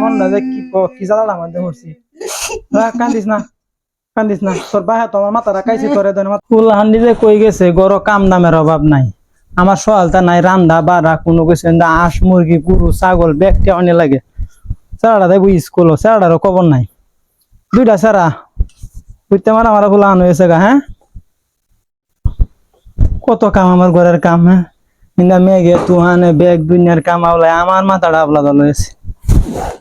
মন যে কি কি জ্বালা মরছি কান্দিস না কান্দিস না। তোর তোমার মাথা রাখাইছি তোরে ফুল হান্ডি যে কই গেছে কাম দামের অভাব নাই। আমার সহালতা নাই রান্দা বাড়া কোনো কিছু হাঁস মুরগি গরু ছাগল লাগে। সারাটা দেবো স্কুল সারাটারও খবর নাই। দুইটা সারা বুঝতে মারা মারা ফুল আন হয়েছে গা হ্যাঁ কত কাম আমার ঘরের কাম হ্যাঁ মেঘে, তুহানে ব্যাগ দুনিয়ার কাম আওলায় আমার মাথাটা আবলা দল হয়েছে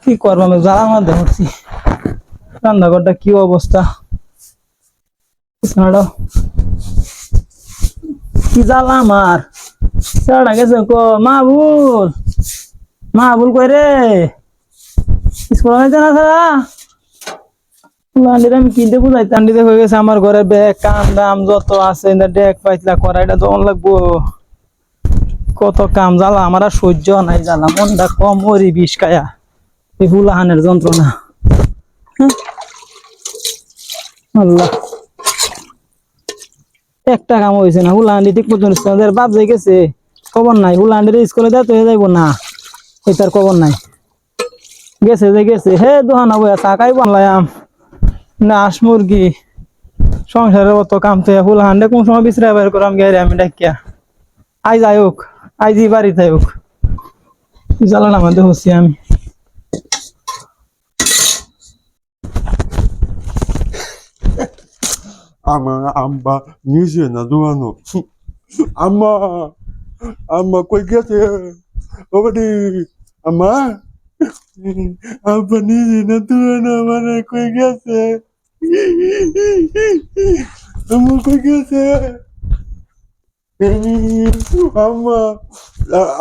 কি করব আমি জ্বালা মধ্যে হচ্ছি রান্নাঘরটা কি অবস্থা? কি জ্বালা আমার? সারা গেছে ক মাহবুল মাহবুল কই রে? স্কুল হয়েছে না সারা আমি কিনতে বুঝাই তান্ডিতে হয়ে গেছে আমার ঘরে ব্যাগ, কাম দাম যত আছে ডেক পাইতলা এটা দন লাগবো। কত কাম, জ্বালা আমার আর সহ্য নাই, জ্বালা। মনটা কম মরি বিষ খায়া। এই হুলাহানের যন্ত্রণা। হ্যাঁ? আল্লাহ। একটা কাম হয়েছে না হুলাহান্ডি ঠিক ওদের বাপ যাই গেছে, খবর নাই। হুলাহান্ডির স্কুলে দেয় তো যাইব না। এটার খবর নাই। গেছে যে গেছে। হে দোহানা বইয়া চাকাই বানলাম না হাঁস মুরগি। সংসারের অত কাম তো ফুল হান্ডে কোন সময় বিশ্রায় বের করাম গেলে আমি ডাকিয়া। আই যাই হোক, আই আইজি বাড়িতে হোক। জ্বালান আমাদের হচ্ছি আমি। আমার আম্মা নিজে না দোয়ানো আম্মা আম্মা কই গেছে ওবাদি আম্মা আব্বা নিজে না দোয়ানো মানে কই গেছে আম্মা কই গেছে আম্মা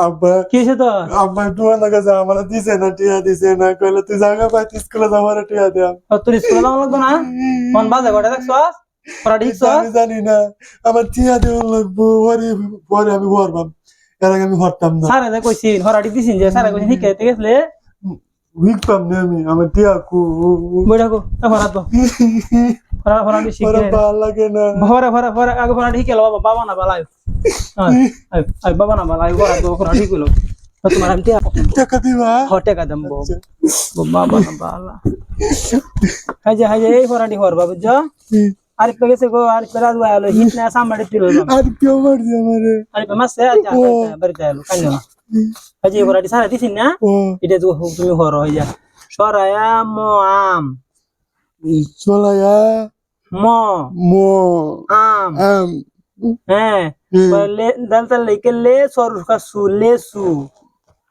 আব্বা কি হয়েছে তো আম্মা দোয়ানো গেছে আমার দিছে না টিয়া দিছে না কইলে তুই জায়গা পাই স্কুলে যাবার টিয়া দেয়া তোর স্কুলে যাওয়া লাগতো না মন বাজে ঘটে দেখছ আমি জানি না। আমার টিয়া দেওয়া লাগবো পরে পরে আমি ভরবাম এর আগে আমি ভরতাম না। স্যারে যে কইছিন হরাটি দিছিন যে স্যারে কইছিন শিখাইতে গেছলে? উইকতাম না আমি আমার টিয়া কু। বইটা কো হরা তো হরা হরাটি পরে শিখে ভালো লাগে না। ভরে ভরে ভরে আগে হরাটি শিখে বাবা বাবা না বালাই। আই বাবা না বালাই হরা তো হরাটি কইলো তো তোমার আমি টিয়া টাকা দিবা? হটে কাদম বাবা না বালা। হাই যে হাই যে এই হর বাবু যা আরিফ পে গেছে গো আরিফ পে রাজু আলো হিট না। সামনে আরিফ মাসে আচ্ছা আলো কান্য না। হাই যে সারা দিছিন না এটা তো তুমি হর হই যা সরায়া ম আম। চলায়া ম মো আম। আম। হ্যাঁ লে দালতা লে সরুকা সু লে সু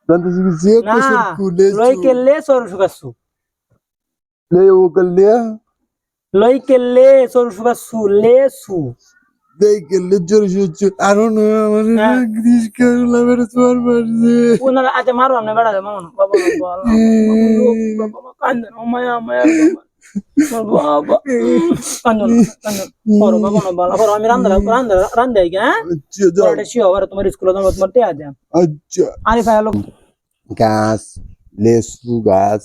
দন্ত যে না কোসর কুলে লইকে লে সু লে ও গলে লইকে লে সরুকা সু লে সু। দেই গলে জোর জোর আর না আমার হ্যাঁ। গ্রিস করলা মেরে তোর মারছে ওনারা আজ মারো না বেড়া মামা বাবা বাবা বাবা কান্দন ও মায়া মায়া বাবা কান্দন কান্দন পর বাবা না বালা পর আমি রান্দা রান্দা রান্দা গা আচ্ছা যাও। পরে শিও আর তোমার স্কুলে তোমার তোমার তে আজ আচ্ছা। আরে ভাই লোক গাছ লেসু গাছ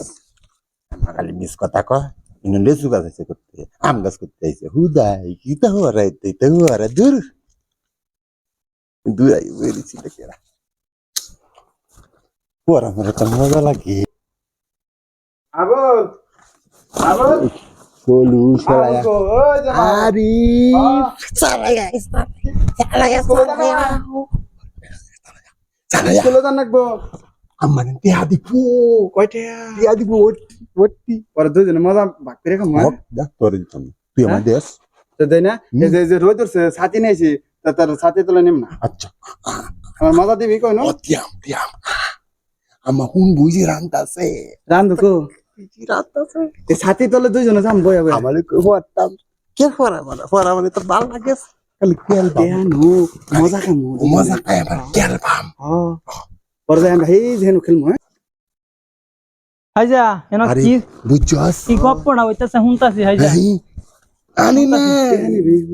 আমার খালি মিস কথা কয়। ইনো লেসু গাছ আছে করতে আম গাছ করতে আইছে হুদাই কি তা হওয়ার আইতে তা হওয়ার দূর দূর আই বেরিয়েছি দেখেরা ওর আমার তো মজা লাগে আবল আবল কলু শালায়া ওই যে আরি শালায়া শালায়া শালায়া স্কুলে যান নাকবো আমার টিয়া দিপু কয়টা টিয়া দিপু ওটি পরে দুজনে মজা ভাগ করে খাম তোর দিতাম তুই আমার দেশ তো দেই না এই যে উঠছে ছাতি নিয়েছি তা তার ছাতি তোলা নিম না আচ্ছা আমার মজা দিবি কই না ও তিয়াম তিয়াম আমার হুন বুঝি রান্তাছে রান্ধু কো বুঝি রান্তাছে এই ছাতি তলে দুজনে যাম বয়া বয়া আমার কই হতাম কে ফরা মানে ফরা মানে তো ভালো লাগে খালি কেল দেহানু মজা খাম মজা আমার কেল বাম হ্যাঁ পরে যাই আমরা এই যেন খেলমু হ্যাঁ হাইজা এন আরে কি বুঝছস কি গপ্পটা হইতাছে হুনতাছি হাইজা। আনি না।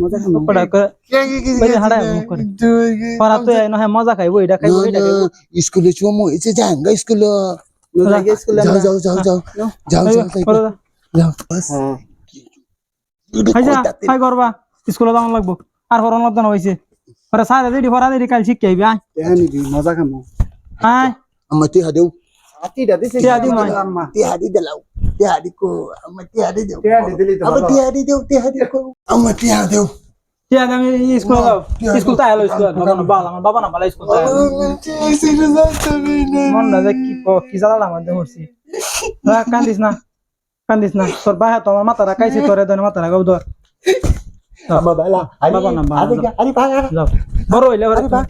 মজা খাম গপ্পটা করে কে কে কে বাইরে মুখ করে। পড়া তো এনো হ্যাঁ মজা খাইবো এটা খাইবো এটা খাইবো। স্কুলে চুমু এসে যাঙ্গা স্কুলে। মজা যাও যাও যাও যাও যাও যাও যাও যাও বাস। হ্যাঁ। হাইজা হাই করবা স্কুলে যাওয়ান লাগবো। আর হরন লদান হইছে। পরে সারা দিদি পড়া দিদি কাল শিখে আইবি আয়। মজা খাম। আয়। আমার তুই হাদেও। ছাতিটা দিছে টিয়া দিমু আয়। আম্মা তিয়ারি দিলাও তিয়ারি কো আমার তিয়ারি দেও টিয়া দিলি তো আমার ভালো। তিয়ারি দেও তিয়ারি কো আমার তিয়ারি দেও ঠিক আছে আমি স্কুল যাও স্কুল তাই হলো স্কুল বাবা না বাবা আমার বাবা না বালা স্কুল তাই মন না যে কি ক- কি জ্বালা আমার দেহ করছি রাখ, কান্দিস না কান্দিস না তোর বাহে তো আমার মাথা রাখাইছে তোরে ধরে মাথা রাখাও ধর আমার বালা আরে বাবা না, বাবা আরে না। আরে বাবা যাও বড় হইলে এবারে তুমি